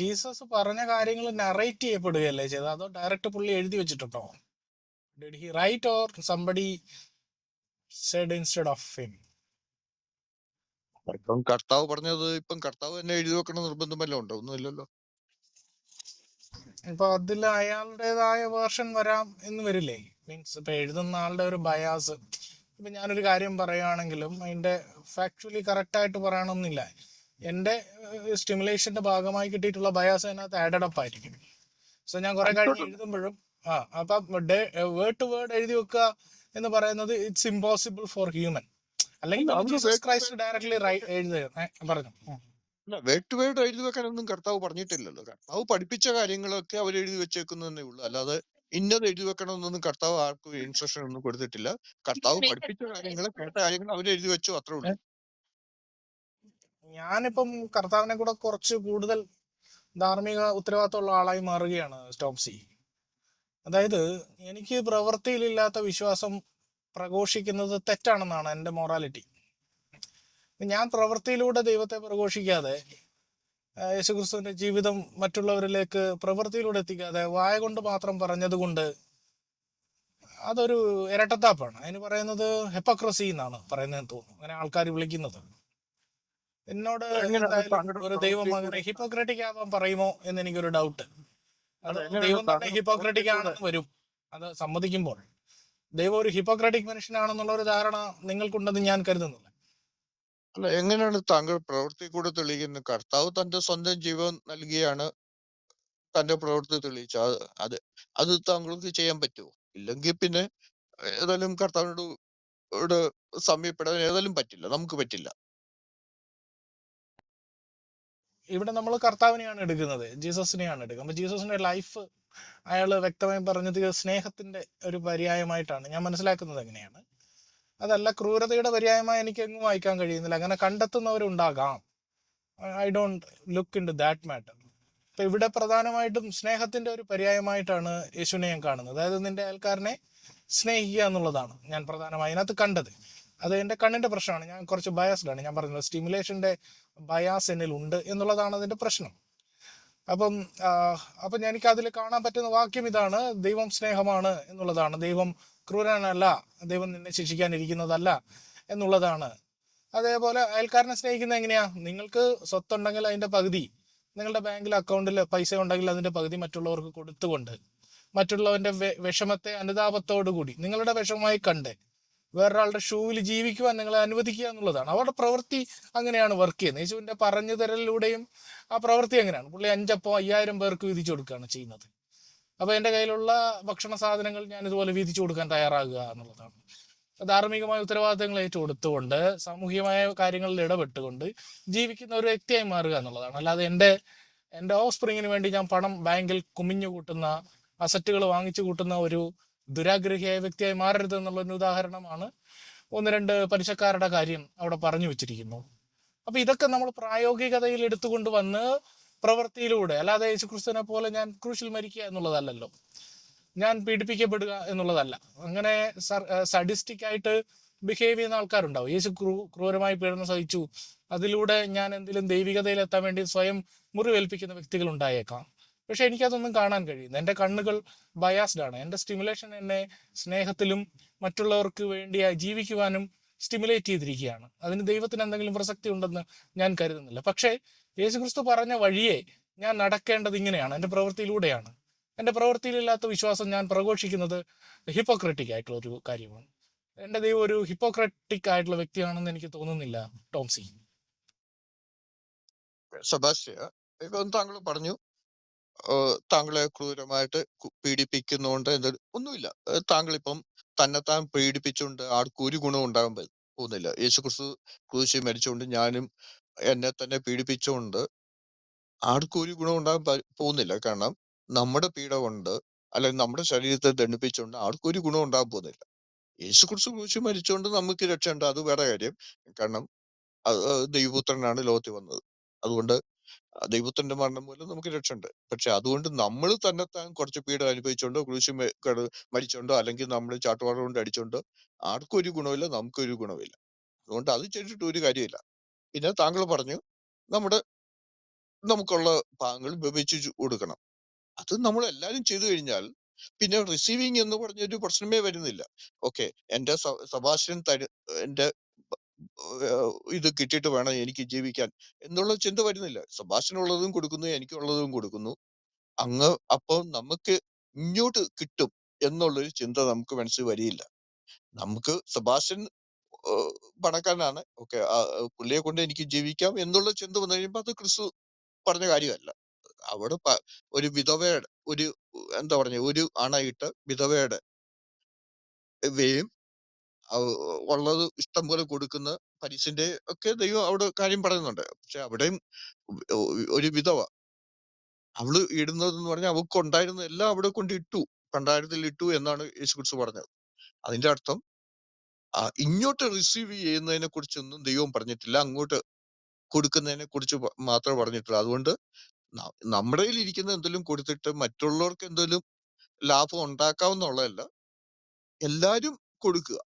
Jesus പറഞ്ഞ കാര്യങ്ങൾ narrate ചെയ്യപ്പെടുകയല്ലേ ചെയ്തത്? അതോ ഡയറക്റ്റ് പുള്ളി എഴുതി വെച്ചിട്ടുണ്ടോ? Did he write or somebody said instead of him ഇപ്പം കർത്താവ് പറഞ്ഞത് ഇപ്പം കർത്താവ് തന്നെ എഴുതി വെക്കണ നിർബന്ധം വല്ലതും ഉണ്ടോ? ഒന്നുമില്ലല്ലോ ഇപ്പൊ അതിൽ അയാളുടേതായ വേർഷൻ വരാം എന്ന് വരില്ലേ? മീൻസ് ഇപ്പൊ എഴുതുന്ന ആളുടെ ഒരു ബയാസ് ഇപ്പൊ ഞാനൊരു കാര്യം പറയുകയാണെങ്കിലും അതിന്റെ ഫാക്ച്വലി കറക്റ്റ് ആയിട്ട് പറയണമെന്നില്ല എന്റെ സ്റ്റിമുലേഷന്റെ ഭാഗമായി കിട്ടിയിട്ടുള്ള ബയാസ് അതിനകത്ത് ആഡഡ് അപ്പ് ആയിരിക്കും. സോ ഞാൻ കുറെ കാര്യങ്ങൾ എഴുതുമ്പോഴും ആ അപ്പൊ വേർഡ് ടു വേർഡ് എഴുതി വെക്കുക എന്ന് പറയുന്നത് ഇറ്റ്സ് ഇമ്പോസിബിൾ ഫോർ ഹ്യൂമൻ അല്ലെങ്കിൽ ജീസസ് ക്രൈസ്റ്റ് ഡയറക്ട്ലി എഴുതുക പറഞ്ഞു. വേർഡ് ടു വേർഡ് എഴുതി വെക്കാനൊന്നും കർത്താവ് പറഞ്ഞിട്ടില്ലല്ലോ. കർത്താവ് പഠിപ്പിച്ച കാര്യങ്ങളൊക്കെ അവർ എഴുതി വെച്ചേക്കുന്നതേ ഉള്ളൂ. അല്ലാതെ ഇന്നത് എഴുതി വെക്കണമെന്നൊന്നും കർത്താവ് ആർക്കും ഇൻസ്ട്രക്ഷൻ ഒന്നും കൊടുത്തിട്ടില്ല. കർത്താവ് പഠിപ്പിച്ച കാര്യങ്ങൾ കേട്ട കാര്യങ്ങൾ അവർ എഴുതി വെച്ചു അത്രേ ഉള്ളൂ. ഞാനിപ്പം കർത്താവിനെ കൂടെ കുറച്ച് കൂടുതൽ ധാർമ്മിക ഉത്തരവാദിത്തമുള്ള ആളായി മാറുകയാണ് സ്റ്റോപ്സി അതായത് എനിക്ക് പ്രവൃത്തിയിലില്ലാത്ത വിശ്വാസം പ്രഘോഷിക്കുന്നത് തെറ്റാണെന്നാണ് എന്റെ മൊറാലിറ്റി. ഞാൻ പ്രവൃത്തിയിലൂടെ ദൈവത്തെ പ്രഘോഷിക്കാതെ യേശുക്രിസ്തുവിന്റെ ജീവിതം മറ്റുള്ളവരിലേക്ക് പ്രവൃത്തിയിലൂടെ എത്തിക്കാതെ വായ കൊണ്ട് മാത്രം പറഞ്ഞതുകൊണ്ട് അതൊരു ഇരട്ടത്താപ്പാണ്. അതിന് പറയുന്നത് ഹെപ്പക്രസി എന്നാണ് പറയുന്നതെന്ന് തോന്നുന്നു. അങ്ങനെ ആൾക്കാർ വിളിക്കുന്നത്. എന്നോട് ഒരു ദൈവം അങ്ങനെ ഹിപ്പോക്രറ്റിക് ആവാൻ പറയുമോ എന്ന് എനിക്കൊരു ഡൗട്ട് അല്ല അത് എങ്ങനെയാണ് ദൈവം തന്നെ ഹിപ്പോക്രറ്റിക് ആണെന്ന് വരും. അത് സമ്മതിക്കുമ്പോൾ. ദൈവം ഒരു ഹിപ്പോക്രറ്റിക് മനുഷ്യനാണെന്നുള്ള ഒരു ധാരണ നിങ്ങൾക്കുണ്ടെന്ന് ഞാൻ കരുതുന്നില്ല. അല്ല എങ്ങനെയാണ് താങ്കൾ പ്രവൃത്തി കൂടെ തെളിയിക്കുന്നത്? കർത്താവ് തന്റെ സ്വന്തം ജീവൻ നൽകിയാണ് തന്റെ പ്രവൃത്തി തെളിയിച്ച അത് അത് താങ്കൾക്ക് ചെയ്യാൻ പറ്റുമോ? ഇല്ലെങ്കിൽ പിന്നെ ഏതായാലും കർത്താവിനോട് സമീപപ്പെടാൻ സമയപ്പെടാൻ ഏതായാലും പറ്റില്ല. നമുക്ക് പറ്റില്ല. ഇവിടെ നമ്മൾ കർത്താവിനെയാണ് എടുക്കുന്നത് ജീസസിനെയാണ് എടുക്കുന്നത്. അപ്പൊ ജീസസിന്റെ ലൈഫ് അയാൾ വ്യക്തമായി പറഞ്ഞത് സ്നേഹത്തിന്റെ ഒരു പര്യായമായിട്ടാണ്. ഞാൻ മനസ്സിലാക്കുന്നത് എങ്ങനെയാണ്? അതല്ല ക്രൂരതയുടെ പര്യായമായി എനിക്ക് എങ്ങും വായിക്കാൻ കഴിയുന്നില്ല. അങ്ങനെ കണ്ടെത്തുന്നവരുണ്ടാകാം. I don't look into that matter അപ്പൊ ഇവിടെ പ്രധാനമായിട്ടും സ്നേഹത്തിന്റെ ഒരു പര്യായമായിട്ടാണ് യേശുവിനെ ഞാൻ കാണുന്നത്. അതായത് നിന്റെ അയൽക്കാരനെ സ്നേഹിക്കുക എന്നുള്ളതാണ് ഞാൻ പ്രധാനമായി അതിനകത്ത് കണ്ടത്. അത് എന്റെ കണ്ണിന്റെ പ്രശ്നമാണ്. ഞാൻ കുറച്ച് ബയാസ്ഡ് ആണ്. ഞാൻ പറഞ്ഞത് സ്റ്റിമുലേഷന്റെ ബയാസ് എന്നിൽ ഉണ്ട് എന്നുള്ളതാണ് അതിന്റെ പ്രശ്നം. അപ്പം അപ്പം എനിക്ക് അതിൽ കാണാൻ പറ്റുന്ന വാക്യം ഇതാണ് ദൈവം സ്നേഹമാണ് എന്നുള്ളതാണ്. ദൈവം ക്രൂരനല്ല ദൈവം നിന്നെ ശിക്ഷിക്കാനിരിക്കുന്നതല്ല എന്നുള്ളതാണ്. അതേപോലെ അയൽക്കാരനെ സ്നേഹിക്കുന്നത് എങ്ങനെയാ? നിങ്ങൾക്ക് സ്വത്തുണ്ടെങ്കിൽ അതിന്റെ പകുതി നിങ്ങളുടെ ബാങ്കിൽ അക്കൗണ്ടിൽ പൈസ ഉണ്ടെങ്കിൽ അതിന്റെ പകുതി മറ്റുള്ളവർക്ക് കൊടുത്തുകൊണ്ട് മറ്റുള്ളവന്റെ വെ- വിഷമത്തെ അനുതാപത്തോടു കൂടി നിങ്ങളുടെ വിഷമമായി കണ്ട് വേറൊരാളുടെ ഷൂവിൽ ജീവിക്കുവാൻ നിങ്ങളെ അനുവദിക്കുക എന്നുള്ളതാണ്. അവരുടെ പ്രവൃത്തി അങ്ങനെയാണ് വർക്ക് ചെയ്യുന്നത്. യേശുവിന്റെ പറഞ്ഞു തരലിലൂടെയും ആ പ്രവൃത്തി അങ്ങനെയാണ്. പുള്ളി അഞ്ചപ്പോ അയ്യായിരം പേർക്ക് വിധിച്ചു കൊടുക്കുകയാണ് ചെയ്യുന്നത്. അപ്പൊ എന്റെ കയ്യിലുള്ള ഭക്ഷണ സാധനങ്ങൾ ഞാൻ ഇതുപോലെ വീതിച്ചു കൊടുക്കാൻ തയ്യാറാകുക എന്നുള്ളതാണ്. ധാർമ്മികമായ ഉത്തരവാദിത്തങ്ങൾ ഏറ്റെടുത്തുകൊണ്ട് സാമൂഹികമായ കാര്യങ്ങളിൽ ഇടപെട്ടുകൊണ്ട് ജീവിക്കുന്ന ഒരു വ്യക്തിയായി മാറുക എന്നുള്ളതാണ്. അല്ലാതെ എന്റെ എന്റെ ഓഫ് സ്പ്രിങ്ങിന് വേണ്ടി ഞാൻ പണം ബാങ്കിൽ കുമിഞ്ഞു കൂട്ടുന്ന അസറ്റുകൾ വാങ്ങിച്ചു കൂട്ടുന്ന ഒരു ദുരാഗ്രഹിയായ വ്യക്തിയായി മാറരുത് എന്നുള്ള ഒരു ഉദാഹരണമാണ്. ഒന്ന് രണ്ട് പലിശക്കാരുടെ കാര്യം അവിടെ പറഞ്ഞു വെച്ചിരിക്കുന്നു. അപ്പൊ ഇതൊക്കെ നമ്മൾ പ്രായോഗികതയിൽ എടുത്തുകൊണ്ട് വന്ന് പ്രവൃത്തിയിലൂടെ അല്ലാതെ യേശുക്രിസ്തുവിനെ പോലെ ഞാൻ ക്രൂശിൽ മരിക്കുക എന്നുള്ളതല്ലല്ലോ. ഞാൻ പീഡിപ്പിക്കപ്പെടുക എന്നുള്ളതല്ല. അങ്ങനെ സഡിസ്റ്റിക് ആയിട്ട് ബിഹേവ് ചെയ്യുന്ന ആൾക്കാരുണ്ടാവും. യേശു ക്രൂ ക്രൂരമായി പീഡനം സഹിച്ചു. അതിലൂടെ ഞാൻ എന്തെങ്കിലും ദൈവികതയിൽ എത്താൻ വേണ്ടി സ്വയം മുറിവേൽപ്പിക്കുന്ന വ്യക്തികൾ ഉണ്ടായേക്കാം പക്ഷെ എനിക്കതൊന്നും കാണാൻ കഴിയുന്നു എന്റെ കണ്ണുകൾ ബയാസ്ഡ് ആണ്. എന്റെ സ്റ്റിമുലേഷൻ എന്നെ സ്നേഹത്തിലും മറ്റുള്ളവർക്ക് വേണ്ടി ജീവിക്കുവാനും സ്റ്റിമുലേറ്റ് ചെയ്തിരിക്കുകയാണ്. അതിന് ദൈവത്തിന് എന്തെങ്കിലും പ്രസക്തി ഉണ്ടെന്ന് ഞാൻ കരുതുന്നില്ല. പക്ഷേ യേശുക്രിസ്തു പറഞ്ഞ വഴിയെ ഞാൻ നടക്കേണ്ടത് ഇങ്ങനെയാണ്. എന്റെ പ്രവൃത്തിയിലൂടെയാണ്. എന്റെ പ്രവൃത്തിയിലില്ലാത്ത വിശ്വാസം ഞാൻ പ്രഘോഷിക്കുന്നത് ഹിപ്പോക്രറ്റിക് ആയിട്ടുള്ള ഒരു കാര്യമാണ്. എന്റെ ദൈവം ഒരു ഹിപ്പോക്രറ്റിക് ആയിട്ടുള്ള വ്യക്തിയാണെന്ന് എനിക്ക് തോന്നുന്നില്ല ടോംസി സെബാസ്റ്റ്യ താങ്കൾ പറഞ്ഞു താങ്കളെ ക്രൂരമായിട്ട് പീഡിപ്പിക്കുന്നുണ്ട് എന്ന് ഒന്നുമില്ല. ഇപ്പം തന്നെത്താൻ പീഡിപ്പിച്ചുകൊണ്ട് ആർക്കും ഒരു ഗുണവും ഉണ്ടാകാൻ പോകുന്നില്ല. യേശു ക്രിസ്തു ക്രൂശി മരിച്ചുകൊണ്ട് ഞാനും എന്നെ തന്നെ പീഡിപ്പിച്ചുകൊണ്ട് ആർക്കും ഒരു ഗുണം ഉണ്ടാകാൻ പോകുന്നില്ല. കാരണം നമ്മുടെ പീഡ കൊണ്ട് അല്ലെങ്കിൽ നമ്മുടെ ശരീരത്തെ ദണ്ഡിപ്പിച്ചുകൊണ്ട് ആർക്കും ഒരു ഗുണം ഉണ്ടാകാൻ പോകുന്നില്ല. യേശു ക്രിസ്തു ക്രൂശി മരിച്ചുകൊണ്ട് നമുക്ക് രക്ഷയുണ്ട്. അത് വേറെ കാര്യം. കാരണം ദൈവപുത്രനാണ് ലോകത്തിൽ വന്നത്. അതുകൊണ്ട് ദൈവത്തിന്റെ മരണം മൂലം നമുക്ക് രക്ഷയുണ്ട്. പക്ഷെ അതുകൊണ്ട് നമ്മൾ തന്നെത്താൻ കുറച്ച് പീഡ അനുഭവിച്ചോണ്ടോ കുരിശ് മരിച്ചോണ്ടോ അല്ലെങ്കിൽ നമ്മൾ ചാട്ടുപാറ കൊണ്ട് അടിച്ചോണ്ടോ ആർക്കും ഒരു ഗുണമില്ല നമുക്കൊരു ഗുണമില്ല അതുകൊണ്ട് അത് ചെയ്തിട്ട് ഒരു കാര്യമില്ല പിന്നെ താങ്കൾ പറഞ്ഞു നമ്മുടെ നമുക്കുള്ള ഭാഗങ്ങൾ വിഭജിച്ചു കൊടുക്കണം. അത് നമ്മൾ എല്ലാവരും ചെയ്തു കഴിഞ്ഞാൽ പിന്നെ റിസീവിങ് എന്ന് പറഞ്ഞൊരു പ്രശ്നമേ വരുന്നില്ല. ഓക്കെ എന്റെ സ- സബാസ്റ്റ്യൻ തരു എന്റെ ഇത് കിട്ടിയിട്ട് വേണം എനിക്ക് ജീവിക്കാൻ. എന്നുള്ള ചിന്ത വരുന്നില്ല. സബാസ്റ്റ്യനുള്ളതും കൊടുക്കുന്നു എനിക്കുള്ളതും കൊടുക്കുന്നു. അങ്ങ് അപ്പൊ നമുക്ക് ഇങ്ങോട്ട് കിട്ടും എന്നുള്ളൊരു ചിന്ത നമുക്ക് മനസ്സിൽ വരിയില്ല. നമുക്ക് സെബാസ്റ്റ്യൻ പണക്കാരനാണ്. ഓക്കെ പുള്ളിയെ കൊണ്ട് എനിക്ക് ജീവിക്കാം എന്നുള്ള ചിന്ത വന്നു കഴിയുമ്പോൾ അത് ക്രിസ്തു പറഞ്ഞ കാര്യമല്ല. അവിടെ ഒരു വിധവയുടെ ഒരു എന്താ പറഞ്ഞ ഒരു അണയിട്ട് വിധവയുടെ വേയും അവ- ഉള്ളത് ഇഷ്ടം പോലെ കൊടുക്കുന്ന പരിസിന്റെ ഒക്കെ ദൈവം അവിടെ കാര്യം പറയുന്നുണ്ട്. പക്ഷെ അവിടെയും ഒരു വിധവ. അവൾ ഇടുന്നതെന്ന് പറഞ്ഞാൽ അവൾക്ക് ഉണ്ടായിരുന്ന എല്ലാം അവിടെ കൊണ്ട് ഇട്ടു. ഭണ്ഡാരത്തിൽ ഇട്ടു എന്നാണ് യേശു കുറിച്ച് പറഞ്ഞത്. അതിന്റെ അർത്ഥം ഇങ്ങോട്ട് റിസീവ് ചെയ്യുന്നതിനെ കുറിച്ചൊന്നും ദൈവം പറഞ്ഞിട്ടില്ല. അങ്ങോട്ട് കൊടുക്കുന്നതിനെ കുറിച്ച് മാത്രമേ പറഞ്ഞിട്ടുള്ളൂ. അതുകൊണ്ട് നമ്മുടെ കയ്യിൽ ഇരിക്കുന്ന എന്തെങ്കിലും കൊടുത്തിട്ട് മറ്റുള്ളവർക്ക് എന്തെങ്കിലും ലാഭം ഉണ്ടാക്കാവുന്നുള്ളതല്ല എല്ലാരും കൊടുക്കുക.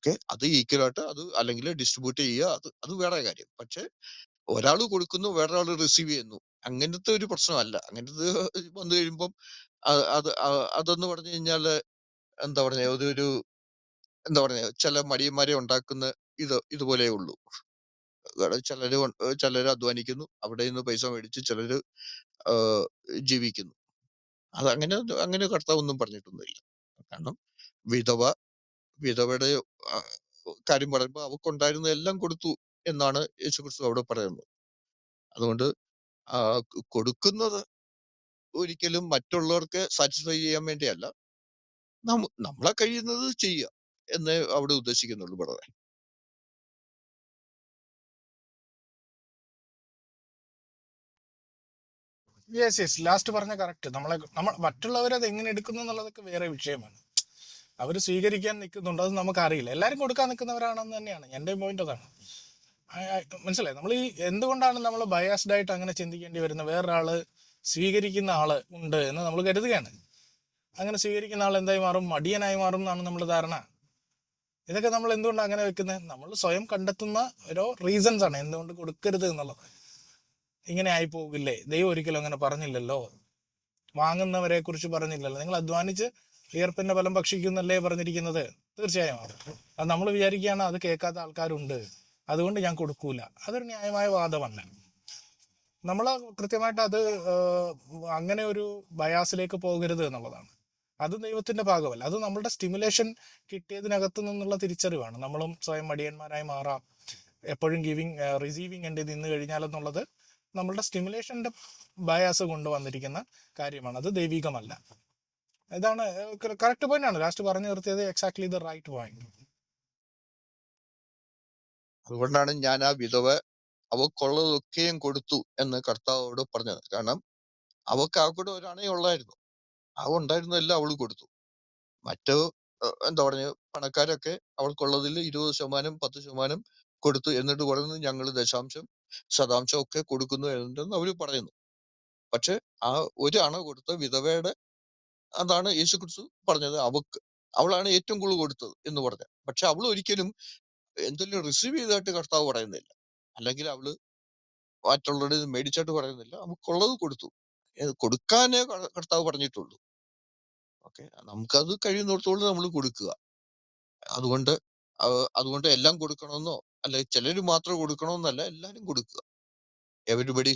ഓക്കെ. അത് ഈക്വൽ ആയിട്ട് അത് അല്ലെങ്കിൽ ഡിസ്ട്രിബ്യൂട്ട് ചെയ്യുക. അത് അത് വേറെ കാര്യം. പക്ഷെ ഒരാൾ കൊടുക്കുന്നു വേറൊരാൾ റിസീവ് ചെയ്യുന്നു. അങ്ങനത്തെ ഒരു പ്രശ്നമല്ല. അങ്ങനത്തെ വന്നു കഴിയുമ്പം അത് അതെന്ന് പറഞ്ഞു കഴിഞ്ഞാൽ എന്താ പറഞ്ഞ ഒരു എന്താ പറഞ്ഞ ചില മടിയന്മാരെ ഉണ്ടാക്കുന്ന ഇത് ഇതുപോലെ ഉള്ളൂ. ചിലര് ചിലര് അധ്വാനിക്കുന്നു. അവിടെ നിന്ന് പൈസ മേടിച്ച് ചിലര് ജീവിക്കുന്നു. അത് അങ്ങനെ അങ്ങനെ കർത്താവ് ഒന്നും പറഞ്ഞിട്ടൊന്നുമില്ല. കാരണം വിധവ വിധവയുടെ കാര്യം പറയുമ്പോൾ അവക്കുണ്ടായിരുന്ന എല്ലാം കൊടുത്തു എന്നാണ് യേശുക്രിസ്തു അവിടെ പറയുന്നത്. അതുകൊണ്ട് ആ കൊടുക്കുന്നത് ഒരിക്കലും മറ്റുള്ളവർക്ക് സാറ്റിസ്ഫൈ ചെയ്യാൻ വേണ്ടിയല്ല. നമ്മ നമ്മളെ കഴിയുന്നത് ചെയ്യുക എന്ന് അവിടെ ഉദ്ദേശിക്കുന്നുള്ളൂ വളരെ യെസ് യെസ് ലാസ്റ്റ് പറഞ്ഞ കറക്റ്റ് നമ്മളെ നമ്മൾ മറ്റുള്ളവരത് എങ്ങനെ എടുക്കുന്നു എന്നുള്ളതൊക്കെ വേറെ വിഷയമാണ്. അവർ സ്വീകരിക്കാൻ നിൽക്കുന്നുണ്ട്. അത് നമുക്കറിയില്ല. എല്ലാവരും കൊടുക്കാൻ നിൽക്കുന്നവരാണെന്ന് തന്നെയാണ്. എന്റെ പോയിന്റ് അതാണ്. മനസ്സിലായി? നമ്മൾ ഈ എന്തുകൊണ്ടാണ് നമ്മൾ ബയാസ്ഡ് ആയിട്ട് അങ്ങനെ ചിന്തിക്കേണ്ടി വരുന്നത്? വേറൊരാൾ സ്വീകരിക്കുന്ന ആൾ ഉണ്ട് എന്ന് നമ്മൾ കരുതുകയാണ്. അങ്ങനെ സ്വീകരിക്കുന്ന ആൾ എന്തായി മാറും? മടിയനായി മാറും എന്നാണ് നമ്മൾ ധാരണ. ഇതൊക്കെ നമ്മൾ എന്തുകൊണ്ടാണ് അങ്ങനെ വെക്കുന്നത്? നമ്മൾ സ്വയം കണ്ടെത്തുന്ന ഓരോ റീസൺസ് ആണ്. എന്തുകൊണ്ട് കൊടുക്കരുത് എന്നുള്ളത്. ഇങ്ങനെ ആയി പോകില്ലേ ദൈവം ഒരിക്കലും അങ്ങനെ പറഞ്ഞില്ലല്ലോ. വാങ്ങുന്നവരെ കുറിച്ച് പറഞ്ഞില്ലല്ലോ. നിങ്ങൾ അധ്വാനിച്ച് വിയർപ്പിന്റെ ഫലം ഭക്ഷിക്കുന്നല്ലേ പറഞ്ഞിരിക്കുന്നത്? തീർച്ചയായും. അത് നമ്മൾ വിചാരിക്കുകയാണ് അത് കേൾക്കാത്ത ആൾക്കാരുണ്ട്. അതുകൊണ്ട് ഞാൻ കൊടുക്കൂല. അതൊരു ന്യായമായ വാദമല്ല. നമ്മൾ കൃത്യമായിട്ട് അത് അങ്ങനെ ഒരു ബയാസിലേക്ക് പോകരുത് എന്നുള്ളതാണ്. അത് ദൈവത്തിന്റെ ഭാഗമല്ല. അത് നമ്മളുടെ സ്റ്റിമുലേഷൻ കിട്ടിയതിനകത്ത് നിന്നുള്ള തിരിച്ചറിവാണ്. നമ്മളും സ്വയം മടിയന്മാരായി മാറാം. എപ്പോഴും ഗിവിങ് റിസീവിങ് എന്റെ നിന്ന് കഴിഞ്ഞാൽ എന്നുള്ളത് നമ്മളുടെ സ്റ്റിമുലേഷന്റെ ബയാസ് കൊണ്ടുവന്നിരിക്കുന്ന കാര്യമാണ്. അത് ദൈവികമല്ല. ഇതാണ് കറക്റ്റ് പോയിന്റ് ആണ്. ലാസ്റ്റ് പറഞ്ഞു നിർത്തിയത് എക്സാക്ട്ലി ദ റൈറ്റ് പോയിന്റ് അതുകൊണ്ടാണ് ഞാൻ ആ വിധവ അവക്കുള്ളതൊക്കെയും കൊടുത്തു എന്ന് കർത്താവോട് പറഞ്ഞത്. കാരണം അവക്ക് ആ കൂടെ ഒരണേ ഉള്ളായിരുന്നു. ആ ഉണ്ടായിരുന്നതെല്ലാം അവൾ കൊടുത്തു. മറ്റു എന്താ പറഞ്ഞ പണക്കാരൊക്കെ അവൾക്കുള്ളതിൽ ഇരുപത് ശതമാനം പത്ത് ശതമാനം കൊടുത്തു എന്നിട്ട് പറയുന്നത് ഞങ്ങൾ ദശാംശം ശതാംശം ഒക്കെ കൊടുക്കുന്നു എന്നെന്ന് അവർ പറയുന്നു. പക്ഷെ ആ ഒരു അണ കൊടുത്ത വിധവയുടെ അതാണ് യേശു ക്രിസ്തു പറഞ്ഞത്. അവക്ക് അവളാണ് ഏറ്റവും കൂടുതൽ കൊടുത്തത് എന്ന് പറഞ്ഞത് പക്ഷെ അവൾ ഒരിക്കലും എന്തെങ്കിലും റിസീവ് ചെയ്തതായിട്ട് കർത്താവ് പറയുന്നില്ല. അല്ലെങ്കിൽ അവൾ മറ്റുള്ളവരുടെ മേടിച്ചായിട്ട് പറയുന്നില്ല. നമുക്കുള്ളത് കൊടുത്തു. കൊടുക്കാനേ കർത്താവ് പറഞ്ഞിട്ടുള്ളൂ. ഓക്കെ? നമുക്കത് കഴിയുന്നിടത്തോളം നമ്മൾ കൊടുക്കുക. അതുകൊണ്ട് അതുകൊണ്ട് എല്ലാം കൊടുക്കണമെന്നോ അല്ലെ ചിലര് മാത്രം കൊടുക്കണമെന്നല്ല എല്ലാരും കൊടുക്കുക. എവരിബഡി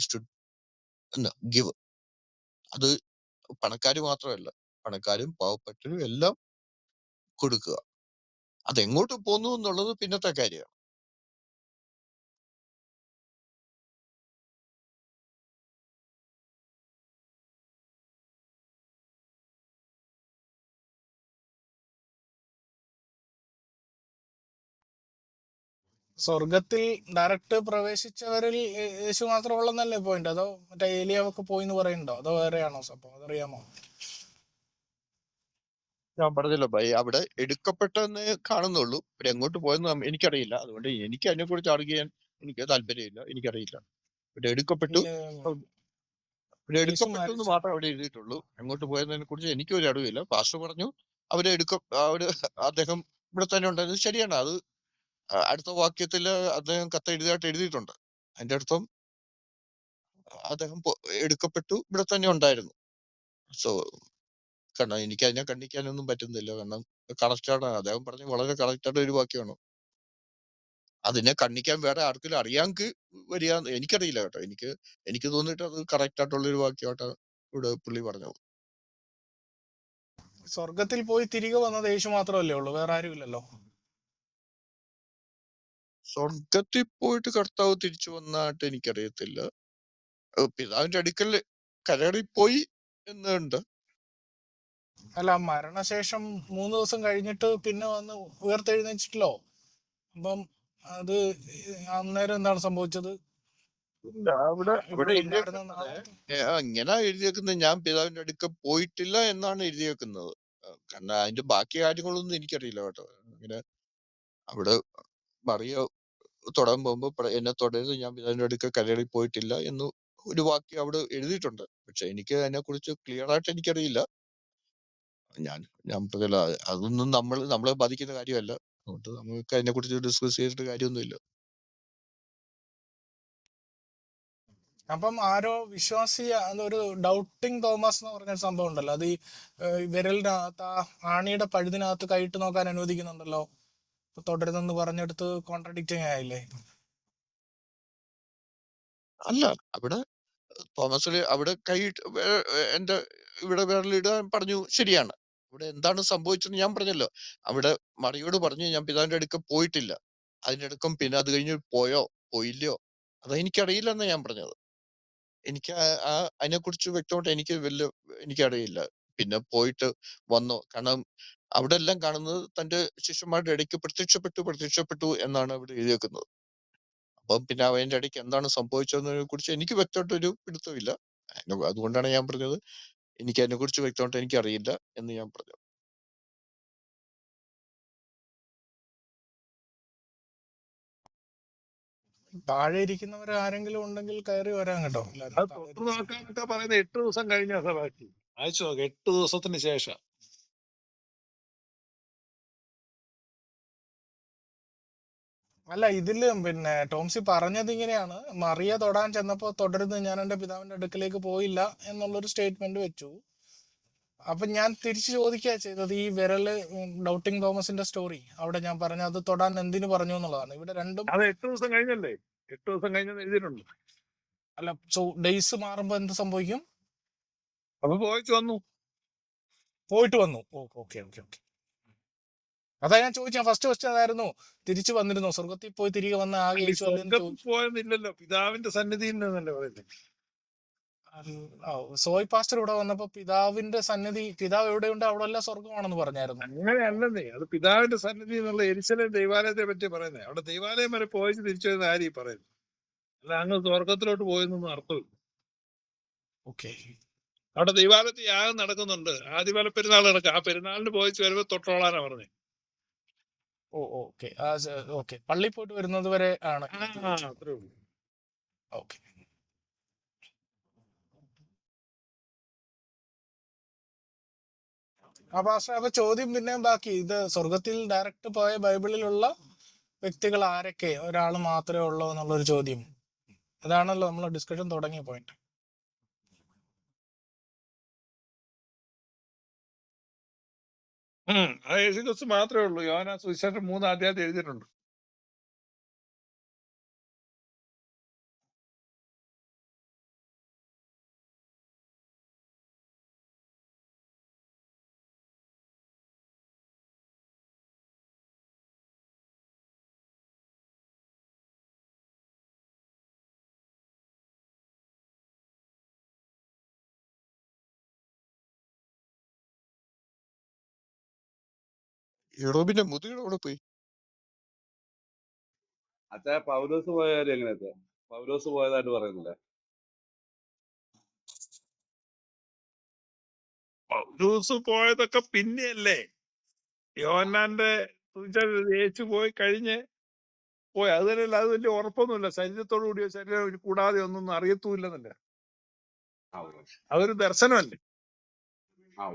ഗിവ് അത് പണക്കാര് മാത്രമല്ല. പണക്കാരും പാവപ്പെട്ടരും എല്ലാം കൊടുക്കുക. അതെങ്ങോട്ട് പോന്നു എന്നുള്ളത് പിന്നത്തെ കാര്യമാണ്. സ്വർഗത്തിൽ ഡയറക്റ്റ് പ്രവേശിച്ചവരിൽ യേശു മാത്രമുള്ളതല്ലേ പോയിന്റ് അതോ മറ്റേ ഏലിയാവൊക്കെ പോയി എന്ന് പറയുന്നുണ്ടോ? അതോ വേറെയാണോ സംഭവം? അതറിയാമോ? ഞാൻ പറഞ്ഞല്ലോ ഭയ അവിടെ എടുക്കപ്പെട്ടെന്ന് കാണുന്നുള്ളൂ. പിന്നെ എങ്ങോട്ട് പോയെന്ന് നമ്മ- എനിക്കറിയില്ല. അതുകൊണ്ട് എനിക്ക് അതിനെ കുറിച്ച് അറിയാൻ എനിക്ക് താല്പര്യമില്ല. എനിക്കറിയില്ല. ഇവിടെ എടുക്കപ്പെട്ടു. ഇവിടെ യേശു എടുക്കപ്പെട്ടു എന്ന് മരിച്ചു മാത്രമേ അവിടെ എഴുതിയിട്ടുള്ളൂ. എങ്ങോട്ട് പോയതിനെ കുറിച്ച് എനിക്ക് ഒരു അറിവില്ല. പാസ്റ്റർ പറഞ്ഞു അവരെ എടുക്ക അവർ അദ്ദേഹം ഇവിടെ തന്നെ ഉണ്ടായത് ശരിയാണ്. അത് അ- അടുത്ത വാക്യത്തിൽ അദ്ദേഹം കത്ത് എഴുതിയായിട്ട് എഴുതിയിട്ടുണ്ട്. അതിന്റെ അർത്ഥം അദ്ദേഹം പൊ- എടുക്കപ്പെട്ടു ഇവിടെ തന്നെ ഉണ്ടായിരുന്നു. സോ കാരണം എനിക്ക് അതിനെ കണ്ടിക്കാനൊന്നും പറ്റുന്നില്ല. കാരണം കറക്റ്റാണ് അദ്ദേഹം പറഞ്ഞ വളരെ കറക്റ്റായിട്ട് ഒരു വാക്യമാണ്. അതിനെ കണ്ണിക്കാൻ വേറെ ആർക്കെങ്കിലും അറിയാമെങ്കിൽ വരിക. എനിക്കറിയില്ല കേട്ടോ. എനിക്ക് എനിക്ക് തോന്നിയിട്ട് അത് കറക്റ്റ് ആയിട്ടുള്ള ഒരു വാക്യമായിട്ടാണ് ഇവിടെ പുള്ളി പറഞ്ഞത്. സ്വർഗത്തിൽ പോയി തിരികെ വന്നത് യേശു മാത്രമല്ലേ ഉള്ളൂ. വേറെ ആരും ഇല്ലല്ലോ. സ്വർഗത്തിൽ പോയിട്ട് കർത്താവ് തിരിച്ചു വന്നായിട്ട് എനിക്കറിയത്തില്ല. പിതാവിന്റെ അടുക്കൽ കരറിപ്പോയി എന്നുണ്ട് അല്ല മരണശേഷം മൂന്ന് ദിവസം കഴിഞ്ഞിട്ട് പിന്നെ വന്ന് ഉയർത്തെഴുന്നേച്ചിട്ടല്ലോ അപ്പം അത് അന്നേരം എന്താണ് സംഭവിച്ചത്? ഇങ്ങനെ എഴുതിയേക്കുന്നത്. ഞാൻ പിതാവിന്റെ അടുക്ക പോയിട്ടില്ല എന്നാണ് എഴുതിയേക്കുന്നത്. കാരണം അതിന്റെ ബാക്കി കാര്യങ്ങളൊന്നും എനിക്കറിയില്ല കേട്ടോ. അങ്ങനെ അവിടെ മറിയ തൊടാൻ പോകുമ്പോ എന്നെ തൊടരുത് ഞാൻ പിതാവിന്റെ അടുക്ക കരടി പോയിട്ടില്ല എന്ന് ഒരു വാക്യം അവിടെ എഴുതിയിട്ടുണ്ട്. പക്ഷെ എനിക്ക് അതിനെ കുറിച്ച് ക്ലിയർ ആയിട്ട് എനിക്കറിയില്ല. ഞാൻ ഞാൻ പറഞ്ഞല്ലോ അത് അതൊന്നും നമ്മൾ നമ്മളെ ബാധിക്കുന്ന കാര്യമല്ല. അതുകൊണ്ട് നമുക്ക് അതിനെ കുറിച്ച് ഡിസ്കസ് ചെയ്തിട്ട് കാര്യമൊന്നുമില്ല. അപ്പം ആരോ വിശ്വാസി അതൊരു ഡൗട്ടിങ് തോമസ് എന്ന് പറഞ്ഞ സംഭവം ഉണ്ടല്ലോ. അത് ഈ ഏഹ്, വിരലിനകത്ത് ആ ആണിയുടെ പഴുതിനകത്ത് കൈയിട്ട് നോക്കാൻ അനുവദിക്കുന്നുണ്ടല്ലോ. ഇപ്പൊ തുടരുന്നെന്ന് പറഞ്ഞെടുത്ത് കോൺട്രഡിക്റ്റിങ് ആയില്ലേ? അല്ല അവിടെ തോമസ് അവിടെ കൈ എന്റെ ഇവിടെ വിരലിടാൻ പറഞ്ഞു ശരിയാണ്. ഇവിടെ എന്താണ് സംഭവിച്ചതെന്ന് ഞാൻ പറഞ്ഞല്ലോ. അവിടെ മറിയോട് പറഞ്ഞു ഞാൻ പിതാവിന്റെ അടുക്ക പോയിട്ടില്ല. അതിന്റെ അടുക്കം പിന്നെ അത് കഴിഞ്ഞ് പോയോ? പോയില്ലയോ? അത് എനിക്കറിയില്ലെന്ന് ഞാൻ പറഞ്ഞത്. എനിക്ക് ആ- ആ അതിനെ കുറിച്ച് വ്യക്തമായിട്ട് എനിക്ക് വലിയ എനിക്കറിയില്ല. പിന്നെ പോയിട്ട് വന്നോ. കാരണം അവിടെ എല്ലാം കാണുന്നത് തന്റെ ശിഷ്യന്മാരുടെ ഇടയ്ക്ക് പ്രത്യക്ഷപ്പെട്ടു പ്രത്യക്ഷപ്പെട്ടു എന്നാണ് അവിടെ എഴുതിയേക്കുന്നത് അപ്പം പിന്നെ അവന്റെ ഇടയ്ക്ക് എന്താണ് സംഭവിച്ചതിനെ കുറിച്ച് എനിക്ക് വ്യക്തമായിട്ട് ഒരു പിടുത്തമില്ല അതുകൊണ്ടാണ് ഞാൻ പറഞ്ഞത്. എനിക്ക് അതിനെ കുറിച്ച് വ്യക്തമായിട്ട് എനിക്ക് അറിയില്ല എന്ന് ഞാൻ പറഞ്ഞു. താഴെ ഇരിക്കുന്നവർ ആരെങ്കിലും ഉണ്ടെങ്കിൽ കയറി വരാൻ കേട്ടോ. അത് തൊട്ടു പറയുന്നത് എട്ട് ദിവസം കഴിഞ്ഞ സഭാക്കി അയച്ചു നോക്ക് എട്ട് ദിവസത്തിന് ശേഷം. അല്ല ഇതിൽ പിന്നെ ടോംസി പറഞ്ഞത് ഇങ്ങനെയാണ്. മറിയ തൊടാൻ ചെന്നപ്പോ തുടരുത് ഞാൻ എന്റെ പിതാവിന്റെ അടുക്കലേക്ക് പോയില്ല എന്നുള്ളൊരു സ്റ്റേറ്റ്മെന്റ് വെച്ചു. അപ്പൊ ഞാൻ തിരിച്ചു ചോദിക്കുക ചെയ്തത് ഈ വിരൽ ഡൗട്ടിങ് തോമസിന്റെ സ്റ്റോറി. അവിടെ ഞാൻ പറഞ്ഞു അത് തൊടാൻ എന്തിനു പറഞ്ഞു എന്നുള്ളതാണ്. ഇവിടെ രണ്ടും അത് എട്ട് ദിവസം കഴിഞ്ഞല്ലേ? എട്ട് ദിവസം കഴിഞ്ഞു എഴുതിയിട്ടുണ്ട്. അല്ല സോ ഡേയ്സ് മാറുമ്പോ എന്ത് സംഭവിക്കും? അപ്പൊ പോയിട്ട് വന്നു. പോയിട്ട് വന്നു. Okay okay okay. അതാ ഞാൻ ചോദിച്ചാ ഫസ്റ്റ് ക്വസ്റ്റ്യൻ അതായിരുന്നു തിരിച്ചു വന്നിരുന്നു? സ്വർഗത്തിൽ പോയി തിരികെ വന്ന ആകെ പോയെന്നില്ലല്ലോ പിതാവിന്റെ സന്നിധിയിൽ നിന്നല്ലേ പറയുന്നത് ആ, സോയ് പാസ്റ്റർ ഇവിടെ വന്നപ്പോ പിതാവിന്റെ സന്നിധി പിതാവ് എവിടെയുണ്ട്? അവിടെ എല്ലാം സ്വർഗമാണെന്ന് പറഞ്ഞായിരുന്നു. അങ്ങനെയല്ലെന്നേ. അത് പിതാവിന്റെ സന്നിധി എന്നുള്ള എരിശലേം ദൈവാലയത്തെ പറ്റി പറയുന്നത് അവിടെ ദൈവാലയം വരെ പോയി തിരിച്ചു വരുന്ന ആര് പറയുന്നു. അല്ല അങ്ങ് സ്വർഗത്തിലോട്ട് പോയെന്നൊന്നും അർത്ഥമില്ല. ഓക്കെ. അവിടെ ദൈവാലയത്തിൽ യാഗം നടക്കുന്നുണ്ട്. ആദ്യകാല പെരുന്നാൾ നടക്കുക ആ പെരുന്നാളിന് പോയിച്ച് വരുമ്പോ തൊട്ടോളാനാ പറഞ്ഞത് ഓ ഓക്കെ. ഓക്കെ. പള്ളി പോയിട്ട് വരുന്നത് വരെ ആണ്. ഓക്കെ. ആ അപ്പൊ ചോദ്യം പിന്നെ ബാക്കി. ഇത് സ്വർഗത്തിൽ ഡയറക്റ്റ് പോയ ബൈബിളിലുള്ള വ്യക്തികൾ ആരൊക്കെ? ഒരാൾ മാത്രമേ ഉള്ളൂ എന്നുള്ളൊരു ചോദ്യം. അതാണല്ലോ നമ്മൾ ഡിസ്കഷൻ തുടങ്ങിയ പോയിന്റ് ഉം. അത് യേശുക്രിസ്തു മാത്രമേ ഉള്ളൂ. യോഹന്നാൻ സുവിശേഷം മൂന്ന് അധ്യായത്തിൽ എഴുതിയിട്ടുണ്ട്. യൂറോപ്പിന്റെ മുതുകിൽ അവിടെ പോയി? അച്ഛാ പൗലോസ് പോയ കാര്യം എങ്ങനെയാ? പൗലോസ് പോയതായിട്ട് പറയുന്നില്ല? പൗലോസ് പോയതൊക്കെ പിന്നെയല്ലേ? യോഹന്നാന്റെ യേശു പോയി കഴിഞ്ഞ് പോയി. അത് തന്നെയല്ല അത് വലിയ ഉറപ്പൊന്നുമില്ല. ശരീരത്തോടു കൂടിയോ ശരീരം കൂടാതെ ഒന്നും അറിയത്തുമില്ലെന്നല്ല? അതൊരു ദർശനമല്ലേ? ആ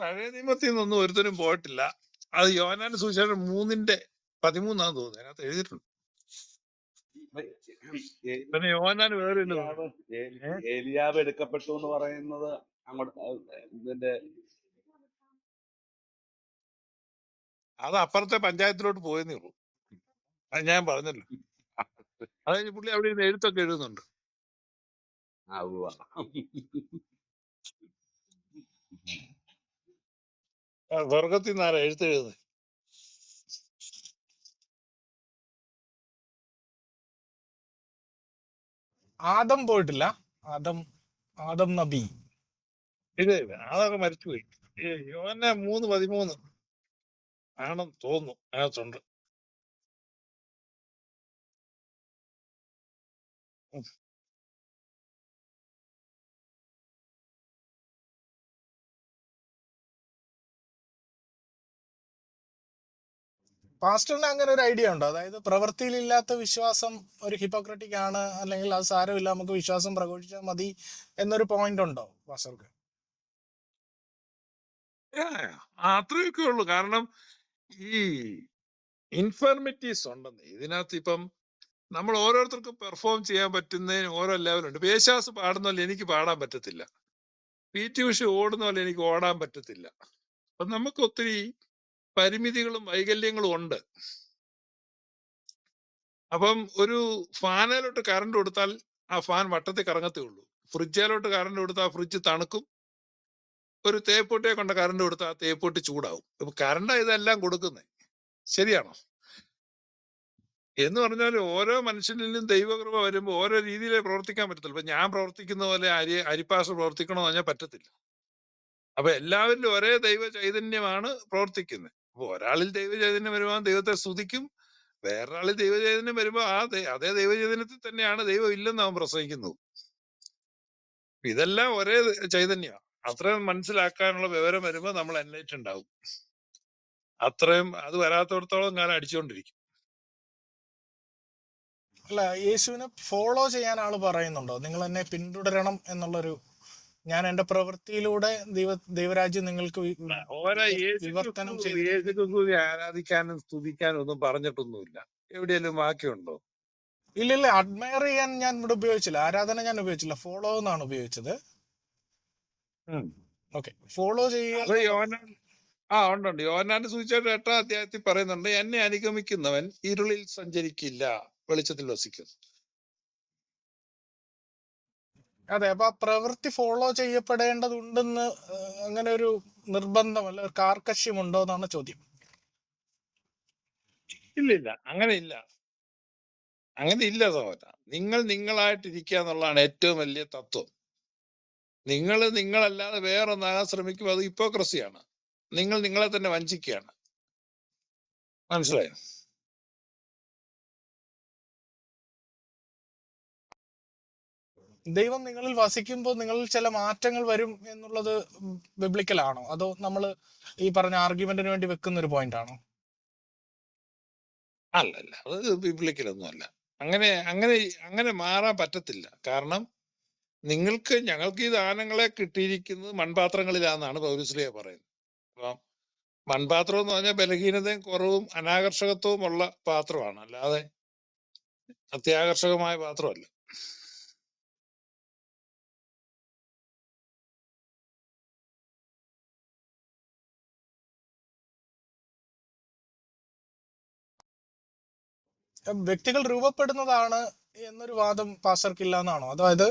പഴയ നിയമത്തിൽ നിന്നൊന്നും ഒരുത്തരും പോയിട്ടില്ല. അത് യോഹന്നാന്റെ സുവിശേഷം മൂന്നിന്റെ പതിമൂന്നാന്ന് തോന്നുന്നു. അതിനകത്ത് എഴുതിയിട്ടുണ്ട്. ഏ- പിന്നെ യോനാൻ വേറെ ഇല്ല ഏലിയാവ് ഏ? ഏലിയാവ് എടുക്കപ്പെട്ടു എന്ന് പറയുന്നത് അങ്ങോട്ട് ഇതിന്റെ അത് അപ്പുറത്തെ പഞ്ചായത്തിലോട്ട് പോയെന്നേ ഉള്ളൂ. അത് ഞാൻ പറഞ്ഞല്ലോ. അതായത് പുള്ളി അവിടെ ഇരുന്ന് എഴുത്തൊക്കെ എഴുതുന്നുണ്ട്. ആ ഉവ്വ. ആ, സ്വർഗത്തിൽ നിന്നാരാ എഴുത്ത് എഴുതുന്നത് ആദം പോയിട്ടില്ല. ആദം ആദം നബി. ഇല്ല ഇല്ല അതൊക്കെ മരിച്ചുപോയി. ഈ മൂന്ന് പതിമൂന്ന് ആണെന്ന് തോന്നുന്നു അതിനകത്തുണ്ട്. പാസ്റ്ററിന് അങ്ങനെ ഒരു ഐഡിയ ഉണ്ടോ? അതായത് പ്രവൃത്തിയിലില്ലാത്ത വിശ്വാസം ഒരു ഹിപ്പോക്രറ്റിക് ആണ് അല്ലെങ്കിൽ അത് സാരമില്ല നമുക്ക് വിശ്വാസം പ്രകോഷിച്ചാൽ മതി എന്നൊരു പോയിന്റ് ഉണ്ടോ പാസ്റ്റർക്ക്? അത്രയൊക്കെ ഉള്ളു. കാരണം ഈ ഇൻഫർമിറ്റീസ് ഉണ്ടെന്ന് ഇതിനകത്ത് ഇപ്പം നമ്മൾ ഓരോരുത്തർക്കും പെർഫോം ചെയ്യാൻ പറ്റുന്നതിന് ഓരോ ലെവലുണ്ട് പേശാസ് പാടുന്ന പോലെ എനിക്ക് പാടാൻ പറ്റത്തില്ല. പി ടി ഉഷ ഓടുന്ന പോലെ എനിക്ക് ഓടാൻ പറ്റത്തില്ല. അപ്പൊ നമുക്ക് ഒത്തിരി പരിമിതികളും വൈകല്യങ്ങളും ഉണ്ട്. അപ്പം ഒരു ഫാനിലോട്ട് കറണ്ട് കൊടുത്താൽ ആ ഫാൻ വട്ടത്തിൽ കറങ്ങത്തേ ഉള്ളൂ. ഫ്രിഡ്ജിലോട്ട് കറണ്ട് കൊടുത്താൽ ഫ്രിഡ്ജ് തണുക്കും. ഒരു തേപ്പൊട്ടിയെ കൊണ്ട് കറണ്ട് കൊടുത്താൽ ആ തേപ്പൊട്ടി ചൂടാവും. ഇപ്പൊ കറണ്ട് ഇതെല്ലാം കൊടുക്കുന്നത് ശരിയാണോ? എന്ന് പറഞ്ഞാൽ ഓരോ മനുഷ്യനിലും ദൈവകൃപ വരുമ്പോൾ ഓരോ രീതിയിലെ പ്രവർത്തിക്കാൻ പറ്റത്തുള്ളൂ. ഇപ്പൊ ഞാൻ പ്രവർത്തിക്കുന്ന പോലെ അരി അരിപ്പാസ പ്രവർത്തിക്കണമെന്ന് പറഞ്ഞാൽ പറ്റത്തില്ല. അപ്പൊ എല്ലാവരിലും ഒരേ ദൈവ ചൈതന്യമാണ് പ്രവർത്തിക്കുന്നത്. അപ്പൊ ഒരാളിൽ ദൈവചൈതന്യം വരുമ്പോൾ ദൈവത്തെ സ്തുതിക്കും. വേറൊരാളിൽ ദൈവചൈതന്യം വരുമ്പോൾ ആ അതേ ദൈവചൈതന്യത്തിൽ തന്നെയാണ് ദൈവം ഇല്ലെന്ന് അവൻ പ്രസംഗിക്കുന്നത് ഇതെല്ലാം ഒരേ ചൈതന്യ അത്രയും മനസ്സിലാക്കാനുള്ള വിവരം വരുമ്പോൾ നമ്മൾ എൻലൈറ്റ് ഉണ്ടാവും അത്രയും അത് വരാത്തടത്തോളം ഞാൻ അടിച്ചുകൊണ്ടിരിക്കും. അല്ല യേശുവിനെ ഫോളോ ചെയ്യാൻ ആൾ പറയുന്നുണ്ടോ? നിങ്ങൾ എന്നെ പിന്തുടരണം എന്നുള്ളൊരു ഞാൻ എന്റെ പ്രവൃത്തിയിലൂടെ ദൈവ ദൈവരാജ്യം നിങ്ങൾക്ക് വിവർത്തനം ചെയ്ത്. ആരാധിക്കാനും സ്തുതിക്കാനും ഒന്നും പറഞ്ഞിട്ടൊന്നുമില്ല. എവിടെയെങ്കിലും വാക്യമുണ്ടോ? ഇല്ല ഇല്ല അഡ്മയർ ചെയ്യാൻ ഞാൻ ഇവിടെ ഉപയോഗിച്ചില്ല. ആരാധന ഞാൻ ഉപയോഗിച്ചില്ല. ഫോളോ എന്നാണ് ഉപയോഗിച്ചത്. ഓക്കെ ഫോളോ ചെയ്യുക ആ ഉണ്ടുണ്ട്. ഉണ്ട് യോനാന്റെ സൂചിച്ചായിട്ട് എട്ടാം അധ്യായത്തിൽ പറയുന്നുണ്ട് എന്നെ അനുഗമിക്കുന്നവൻ ഇരുളിൽ സഞ്ചരിക്കില്ല. വെളിച്ചത്തിൽ വസിക്കുന്നു. അതെ അപ്പൊ ആ പ്രവൃത്തി ഫോളോ ചെയ്യപ്പെടേണ്ടതുണ്ടെന്ന് അങ്ങനെ ഒരു നിർബന്ധം അല്ല ഒരു കാർക്കശ്യം ഉണ്ടോ എന്നാണ് ചോദ്യം. ഇല്ല ഇല്ല അങ്ങനെ ഇല്ല അങ്ങനെ ഇല്ല സഹോദര. നിങ്ങൾ നിങ്ങളായിട്ടിരിക്കുക എന്നുള്ളതാണ് ഏറ്റവും വലിയ തത്വം. നിങ്ങൾ നിങ്ങളല്ലാതെ വേറൊന്നാകാൻ ശ്രമിക്കുമ്പോൾ അത് ഹിപ്പോക്രസിയാണ്. നിങ്ങൾ നിങ്ങളെ തന്നെ വഞ്ചിക്കുകയാണ്. മനസ്സിലായോ? ദൈവം നിങ്ങളിൽ വസിക്കുമ്പോൾ നിങ്ങളിൽ ചില മാറ്റങ്ങൾ വരും എന്നുള്ളത് ബിബ്ലിക്കലാണോ അതോ നമ്മൾ ഈ പറഞ്ഞ ആർഗ്യുമെന്റിന് വേണ്ടി വെക്കുന്ന ഒരു പോയിന്റ് ആണോ? അല്ല അല്ല. അത് ബിബ്ലിക്കലൊന്നും അല്ല. അങ്ങനെ അങ്ങനെ അങ്ങനെ മാറാൻ പറ്റത്തില്ല. കാരണം നിങ്ങൾക്ക് ഞങ്ങൾക്ക് ഈ ദാനങ്ങളെ കിട്ടിയിരിക്കുന്നത് മൺപാത്രങ്ങളിലാണെന്നാണ് പൗരസ്ലിയ പറയുന്നത്. അപ്പം മൺപാത്രം എന്ന് പറഞ്ഞാൽ ബലഹീനതയും കുറവും അനാകർഷകത്വവും ഉള്ള പാത്രമാണ്. അല്ലാതെ അത്യാകർഷകമായ പാത്രമല്ല. വ്യക്തികൾ രൂപപ്പെടുന്നതാണ് എന്നൊരു വാദം പാസർക്കില്ല എന്നാണോ അതായത്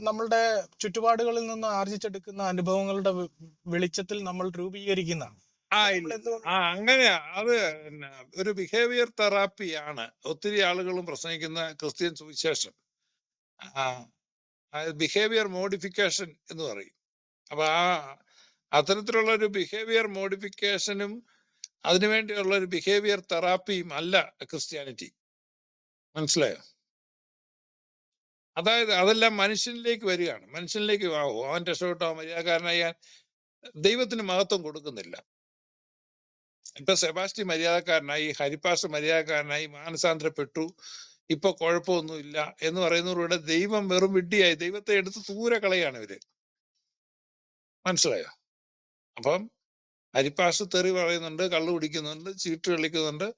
നമ്മളുടെ ചുറ്റുപാടുകളിൽ നിന്ന് ആർജിച്ചെടുക്കുന്ന അനുഭവങ്ങളുടെ വെളിച്ചത്തിൽ നമ്മൾ രൂപീകരിക്കുന്നതാണ്. ആ നമ്മൾ ഇല്ല. ആ അങ്ങനെ അത് ഒരു ബിഹേവിയർ തെറാപ്പിയാണ് ഒത്തിരി ആളുകളും പ്രസംഗിക്കുന്ന ക്രിസ്ത്യൻ സുവിശേഷം. ബിഹേവിയർ മോഡിഫിക്കേഷൻ എന്ന് പറയും. അപ്പൊ ആ അത്തരത്തിലുള്ള ഒരു ബിഹേവിയർ മോഡിഫിക്കേഷനും അതിനുവേണ്ടിയുള്ള ഒരു ബിഹേവിയർ തെറാപ്പിയും അല്ല ക്രിസ്ത്യാനിറ്റി മനസ്സിലായോ? അതായത് അതെല്ലാം മനുഷ്യനിലേക്ക് വരികയാണ്. മനുഷ്യനിലേക്ക് ആവോ അവൻ രക്ഷപ്പെട്ടോ മര്യാദക്കാരനായി. ദൈവത്തിന് മഹത്വം കൊടുക്കുന്നില്ല. ഇപ്പൊ സെബാസ്റ്റി മര്യാദക്കാരനായി ഹരിപ്പാസ് മര്യാദക്കാരനായി മാനസാന്തരപ്പെട്ടു. ഇപ്പൊ കുഴപ്പമൊന്നുമില്ല എന്ന് പറയുന്നവരുടെ ദൈവം വെറും വിഡ്ഢിയായി ദൈവത്തെ എടുത്ത് ദൂരെ കളയാണ് ഇവർ. മനസ്സിലായോ? അപ്പം ഹരിപ്പാസ് തെറി പറയുന്നുണ്ട് കള്ളു കുടിക്കുന്നുണ്ട് ചീട്ട് കളിക്കുന്നുണ്ട്.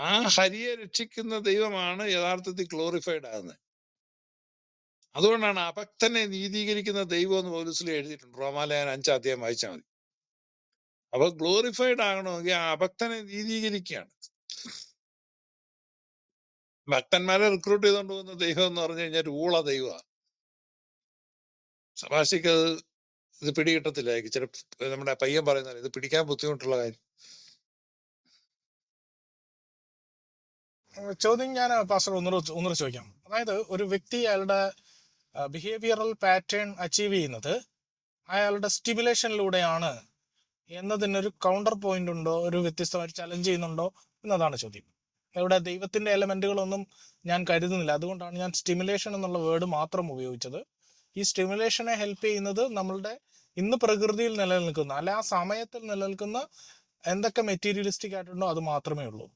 ആ ഹരിയെ രക്ഷിക്കുന്ന ദൈവമാണ് യഥാർത്ഥത്തിൽ ഗ്ലോറിഫൈഡ് ആകുന്നത്. അതുകൊണ്ടാണ് അഭക്തനെ നീതീകരിക്കുന്ന ദൈവം എന്ന് പോലീസിൽ എഴുതിയിട്ടുണ്ട്. റോമാലയൻ അഞ്ചാം അധ്യായം വായിച്ചാൽ മതി. അപ്പൊ ഗ്ലോറിഫൈഡ് ആകണമെങ്കിൽ ആ അഭക്തനെ നീതീകരിക്കുകയാണ്. ഭക്തന്മാരെ റിക്രൂട്ട് ചെയ്തുകൊണ്ട് പോകുന്ന ദൈവം എന്ന് പറഞ്ഞു കഴിഞ്ഞാൽ ഊള ദൈവമാണ്. സഭാശിക്ക് അത് ഇത് പിടികിട്ടത്തില്ലായിരിക്കും. ചില നമ്മുടെ പയ്യൻ പറയുന്ന ഇത് പിടിക്കാൻ ബുദ്ധിമുട്ടുള്ള കാര്യം. ചോദ്യം ഞാൻ പാസ്റ്റർ ഒന്നു ഒന്നു ചോദിക്കാം. അതായത് ഒരു വ്യക്തി അയാളുടെ ബിഹേവിയറൽ പാറ്റേൺ അച്ചീവ് ചെയ്യുന്നത് അയാളുടെ സ്റ്റിമുലേഷനിലൂടെയാണ് എന്നതിനൊരു കൗണ്ടർ പോയിന്റ് ഉണ്ടോ? ഒരു വ്യത്യസ്തമായിട്ട് ചലഞ്ച് ചെയ്യുന്നുണ്ടോ? എന്നതാണ് ചോദ്യം. ഇവിടെ ദൈവത്തിന്റെ എലമെന്റുകളൊന്നും ഞാൻ കരുതുന്നില്ല. അതുകൊണ്ടാണ് ഞാൻ സ്റ്റിമുലേഷൻ എന്നുള്ള വേർഡ് മാത്രം ഉപയോഗിച്ചത്. ഈ സ്റ്റിമുലേഷനെ ഹെൽപ്പ് ചെയ്യുന്നത് നമ്മളുടെ ഇന്ന് പ്രകൃതിയിൽ നിലനിൽക്കുന്ന അല്ലെ ആ സമയത്തിൽ നിലനിൽക്കുന്ന എന്തൊക്കെ മെറ്റീരിയലിസ്റ്റിക് ആയിട്ടുണ്ടോ അത് മാത്രമേ ഉള്ളൂ.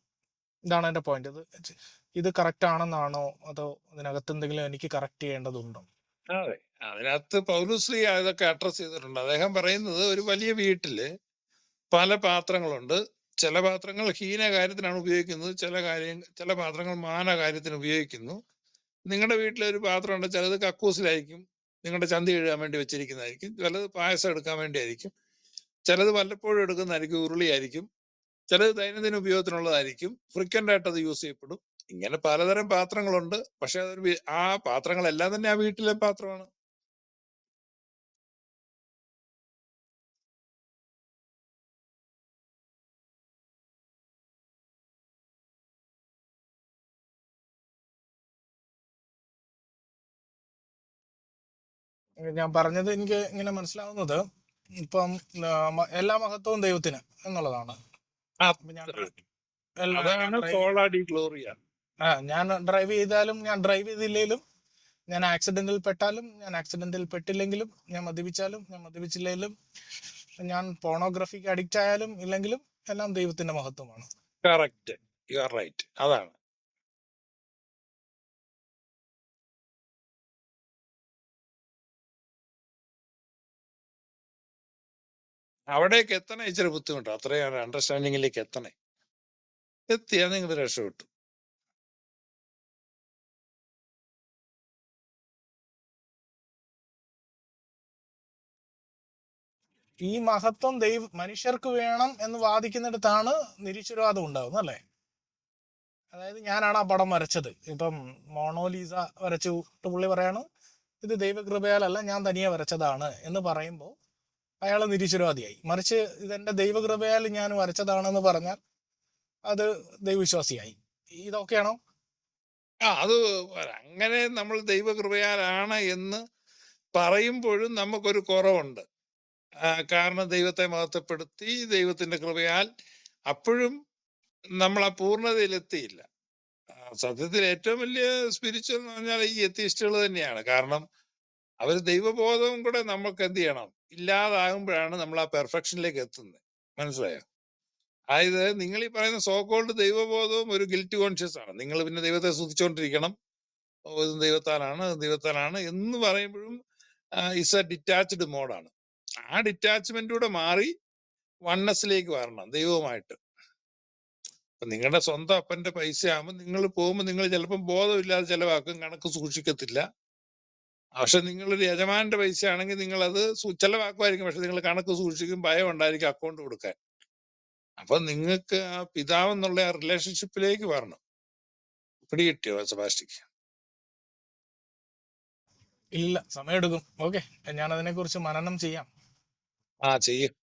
ഇതാണ് എന്റെ പോയിന്റ് ഇത് ഇത് കറക്റ്റ് ആണെന്നാണോ? അതോ അതിനകത്ത് എന്തെങ്കിലും എനിക്ക് കറക്റ്റ് ചെയ്യേണ്ടതുണ്ടോ? അതെ. അതിനകത്ത് പൗലുശ്രീ അതൊക്കെ അഡ്രസ് ചെയ്തിട്ടുണ്ട്. അദ്ദേഹം പറയുന്നത് ഒരു വലിയ വീട്ടിൽ പല പാത്രങ്ങളുണ്ട്. ചില പാത്രങ്ങൾ ഹീന കാര്യത്തിനാണ് ഉപയോഗിക്കുന്നത്. ചില കാര്യം ചില പാത്രങ്ങൾ മാന കാര്യത്തിന് ഉപയോഗിക്കുന്നു. നിങ്ങളുടെ വീട്ടിലെ ഒരു പാത്രമുണ്ട് ചിലത് കക്കൂസിലായിരിക്കും. നിങ്ങളുടെ ചന്തി കഴുകാൻ വേണ്ടി വെച്ചിരിക്കുന്നതായിരിക്കും. ചിലത് പായസം എടുക്കാൻ വേണ്ടി ആയിരിക്കും ചിലത് വല്ലപ്പോഴും എടുക്കുന്നതായിരിക്കും ഉരുളിയായിരിക്കും. ചിലത് ദൈനംദിന ഉപയോഗത്തിനുള്ളതായിരിക്കും. ഫ്രീക്വന്റ് ആയിട്ട് അത് യൂസ് ചെയ്യപ്പെടും. ഇങ്ങനെ പലതരം പാത്രങ്ങളുണ്ട്. പക്ഷെ അതൊരു ആ പാത്രങ്ങളെല്ലാം തന്നെ ആ വീട്ടിലെ പാത്രമാണ്. ഞാൻ പറഞ്ഞത് എനിക്ക് ഇങ്ങനെ മനസ്സിലാവുന്നത് ഇപ്പം എല്ലാ മഹത്വവും ദൈവത്തിന് എന്നുള്ളതാണ്. ഞാൻ ഡ്രൈവ് ചെയ്താലും ഞാൻ ഡ്രൈവ് ചെയ്തില്ലെങ്കിലും ഞാൻ ആക്സിഡന്റിൽ പെട്ടാലും ഞാൻ ആക്സിഡന്റിൽ പെട്ടില്ലെങ്കിലും ഞാൻ മദ്യപിച്ചാലും ഞാൻ മദ്യപിച്ചില്ലെങ്കിലും ഞാൻ പോണോഗ്രഫിക്ക് അഡിക്റ്റ് ആയാലും ഇല്ലെങ്കിലും എല്ലാം ദൈവത്തിന്റെ മഹത്വമാണ്. കറക്റ്റ് യു ആർ റൈറ്റ് അതാണ്. അവിടേക്ക് എത്തണേ ഇച്ചിരി ബുദ്ധിമുട്ട്. അത്രയും അണ്ടർസ്റ്റാൻഡിങ്ങിലേക്ക് എത്തണേ. എത്തിയാ നിങ്ങൾ രക്ഷപ്പെട്ടു. ഈ മഹത്വം ദൈവ മനുഷ്യർക്ക് വേണം എന്ന് വാദിക്കുന്നിടത്താണ് നിരീശ്വരവാദം ഉണ്ടാകുന്നത് അല്ലേ? അതായത് ഞാനാണ് ആ പടം വരച്ചത്. ഇപ്പം മോണോലീസ വരച്ചു പുള്ളി പറയാണ് ഇത് ദൈവകൃപയാലല്ല ഞാൻ തനിയെ വരച്ചതാണ് എന്ന് പറയുമ്പോൾ അയാൾ നിരീശ്വരവാദിയായി. മറിച്ച് ഇതെന്റെ ദൈവകൃപയാൽ ഞാൻ വരച്ചതാണെന്ന് പറഞ്ഞാൽ അത് ദൈവവിശ്വാസിയായി. ഇതൊക്കെയാണോ? ആ അത് അങ്ങനെ നമ്മൾ ദൈവകൃപയാലാണ് എന്ന് പറയുമ്പോഴും നമുക്കൊരു കുറവുണ്ട്. കാരണം ദൈവത്തെ മഹത്വപ്പെടുത്തി ദൈവത്തിന്റെ കൃപയാൽ അപ്പോഴും നമ്മൾ ആ പൂർണതയിലെത്തിയില്ല സത്യത്തിൽ ഏറ്റവും വലിയ സ്പിരിച്വൽ എന്ന് പറഞ്ഞാൽ ഈ എത്തിയിസ്റ്റുകൾ തന്നെയാണ്. കാരണം അവർ ദൈവബോധവും കൂടെ നമുക്ക് എന്ത് ചെയ്യണം? ഇല്ലാതാകുമ്പോഴാണ് നമ്മൾ ആ പെർഫെക്ഷനിലേക്ക് എത്തുന്നത്. മനസ്സിലായോ? അതായത് നിങ്ങൾ ഈ പറയുന്ന സോക്കോൾഡ് ദൈവബോധവും ഒരു ഗിൽറ്റ് കോൺഷ്യസ് ആണ്. നിങ്ങൾ പിന്നെ ദൈവത്തെ സ്തുതിച്ചുകൊണ്ടിരിക്കണം ദൈവത്താലാണ് ദൈവത്താലാണ് എന്ന് പറയുമ്പോഴും ഇസ് എ ഡിറ്റാച്ച്ഡ് മോഡാണ് ആ ഡിറ്റാച്ച്മെന്റൂടെ മാറി വണ്ണസിലേക്ക് വരണം ദൈവവുമായിട്ട്. അപ്പൊ നിങ്ങളുടെ സ്വന്തം അപ്പന്റെ പൈസ ആകുമ്പോൾ നിങ്ങൾ പോകുമ്പോൾ നിങ്ങൾ ചിലപ്പം ബോധമില്ലാതെ ചിലവാക്കും കണക്ക് സൂക്ഷിക്കത്തില്ല. പക്ഷെ നിങ്ങളൊരു യജമാന്റെ പൈസ ആണെങ്കിൽ നിങ്ങൾ അത് ചെലവാക്കുമായിരിക്കും പക്ഷെ നിങ്ങൾ കണക്ക് സൂക്ഷിക്കും ഭയം ഉണ്ടായിരിക്കും അക്കൗണ്ട് കൊടുക്കാൻ. അപ്പൊ നിങ്ങൾക്ക് ആ പിതാവ് എന്നുള്ള ആ റിലേഷൻഷിപ്പിലേക്ക് വരണം. പിടികിട്ടിയോ സെബാസ്റ്റിക്ക് ഇല്ല സമയമെടുക്കും. ഓക്കെ ഞാൻ അതിനെ കുറിച്ച് മനനം ചെയ്യാം. ആ ചെയ്യും.